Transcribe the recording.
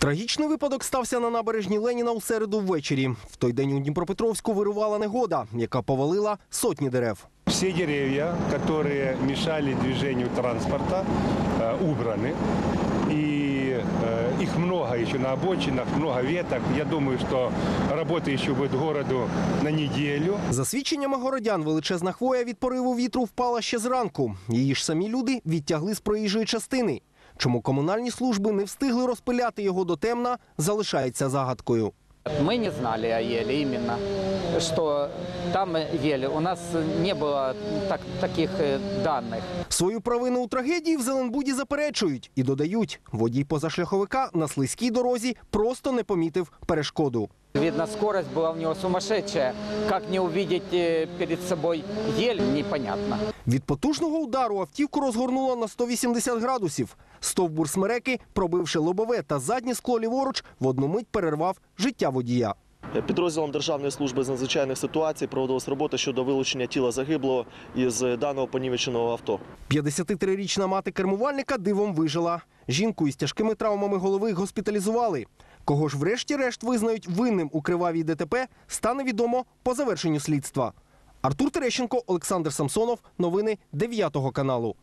Трагічний випадок стався на набережні Леніна у середу ввечері. В той день у Дніпропетровську вирувала негода, яка повалила сотні дерев. Все деревья, которые мешали движению транспорта, э, убраны. И э, их много еще на обочинах, много веток. Я думаю, что работы еще будет городу на неделю. За свідченнями городян, величезна хвоя від пориву вітру впала ще зранку. Її ж самі люди відтягли з проїжджої частини. Чому комунальні служби не встигли розпиляти його до темна, залишається загадкою. Мы не знали о еле именно, что там еле. У нас не было так, таких э, данных. Свою провину у трагедії в Зеленбуді заперечують і додають, водій позашляховика на слизькій дорозі просто не помітив перешкоду. Видно, скорость была у него сумасшедшая. Как не увидеть э, перед собой ель, непонятно. Від потужного удару автівку розгорнуло на 180 градусів. Стовбур смереки, пробивши лобове та заднє скло ліворуч, в одну мить перервав життя водія. Підрозділом Державної служби з надзвичайних ситуацій проводилась робота щодо вилучення тіла загиблого із даного понівеченого авто. 53-річна мати кермувальника дивом вижила. Жінку із тяжкими травмами голови госпіталізували. Кого ж врешті-решт визнають винним у кривавій ДТП, стане відомо по завершенню слідства. Артур Терещенко, Олександр Самсонов. Новини 9 каналу.